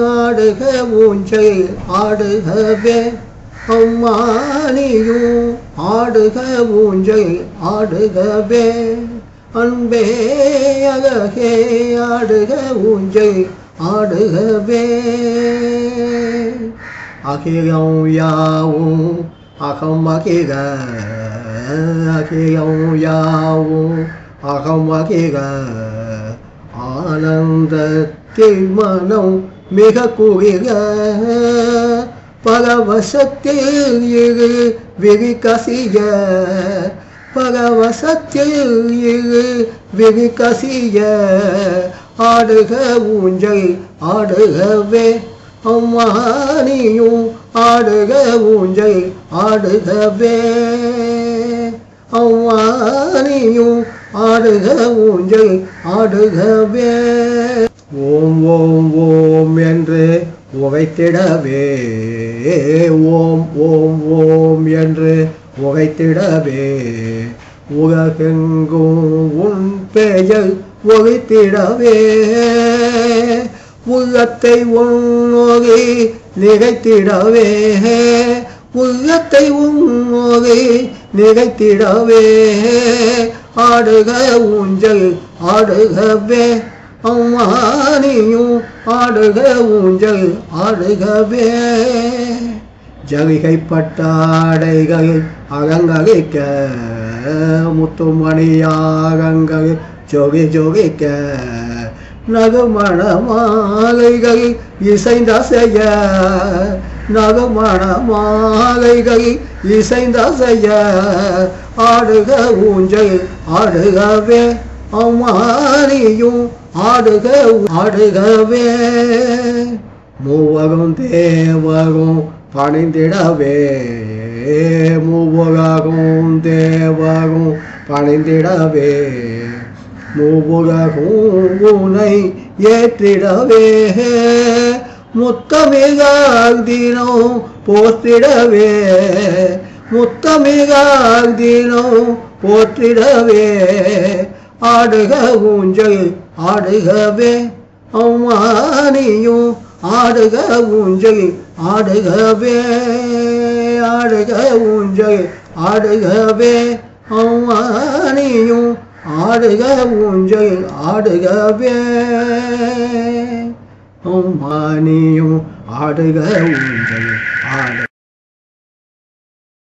ஆடுக ஊஞ்சை ஆடுகவே. அம்மானியும் ஆடுக ஊஞ்சை ஆடுகவே. அன்பே அழகே ஆடுக ஊஞ்சை ஆடுகவே. அகிலம் யாவும் அகம் அகிக அகிலம் யாவும் அகம் அகிக ஆனந்தத்தில் மனம் மிக குளிர பரவசத்தில் இரு விரி கசிய. பரவசத்தில் இரு விரி கசிய. ஆடுக ஊஞ்சல் ஆடுகவே. அம்மானியும் ஆடுக ஊஞ்சல் ஆடுகவே. அம்மானியும் ஆடுக ஊஞ்சல் ஆடுகவே ஓம் ஓம் ஓம் என்று உகைத்திடவே ஓம் ஓம் ஓம் என்று உகைத்திடவே உலகெங்கும் உன் பெயர் ஒழித்திடவே. உள்ளத்தை உன்னோகி நிகழ்த்திடவே. உள்ளத்தை உன்னோகி நிகழ்த்திடவே ஆடுக ஊஞ்சல் ஆடுகவே அம்மானியும் ஆடுக ஊஞ்சல் ஆடுகவே ஜலிகை பட்டாடைகள் அலங்கரிக்க முத்துமணியாகங்கள் ஜொகி ஜொகிக்க. நகுமண மாலைகள் இசைந்த செய்ய நகுமண மாலைகள் இசைந்தசைய ஆடுக ஊஞ்சல் ஆடுகவே. அம்மானியும் ஆடுக ஆடுகவே. மூவரும் தேவரும் பணிந்திடவே. மூவராகும் தேவரும் பணிந்திடவே. மூவுலகும் உனை ஏற்றிடவே. முத்தமிகால் போற்றிடவே முத்தமிகால் போற்றிடவே ஆடுக ஊஞ்சல் ஆடுகவே அம்மானியும் ஆடுக ஊஞ்சல் ஆடுகவே ஆடுக ஊஞ்சல் ஆடுகவே அம்மானியும் ஆடுக ஊஞ்சல் ஆடுகவே. அம்மானியும் ஆடுக ஊஞ்சல் ஆடு